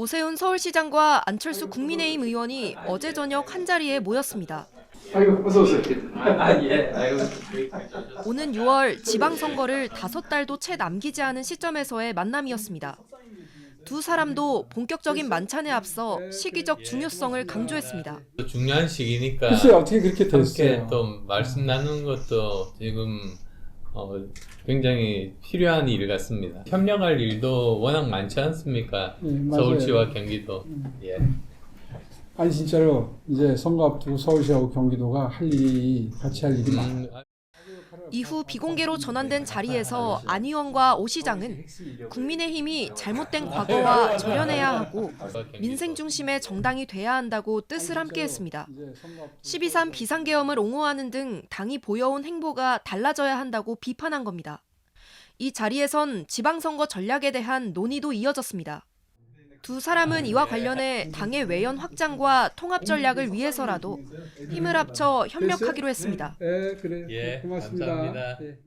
오세훈 서울시장과 안철수 국민의힘 의원이 어제 저녁 한 자리에 모였습니다. 아이고 어서 오세요. 아, 예. 오는 6월 지방선거를 다섯 달도 채 남기지 않은 시점에서의 만남이었습니다. 두 사람도 본격적인 만찬에 앞서 시기적 중요성을 강조했습니다. 또 중요한 시기니까 글쎄요 어떻게 그렇게 됐어요? 또 말씀 나누는 것도 지금 어, 굉장히 필요한 일 같습니다. 협력할 일도 워낙 많지 않습니까? 예. 서울시와 경기도. 예. 아니 진짜로 이제 선거 앞두고 서울시하고 경기도가 할 일이 같이 할 일이 많아요. 이후 비공개로 전환된 자리에서 안 의원과 오 시장은 국민의힘이 잘못된 과거와 절연해야 하고 민생 중심의 정당이 돼야 한다고 뜻을 함께했습니다. 이제 선거 앞두고 12.3 비상계엄을 옹호하는 등 당이 보여온 행보가 달라져야 한다고 비판한 겁니다. 이 자리에선 지방선거 전략에 대한 논의도 이어졌습니다. 두 사람은 이와 관련해 당의 외연 확장과 통합 전략을 위해서라도 힘을 합쳐 협력하기로 했습니다. 네, 그래. 예, 고맙습니다. 감사합니다. 예.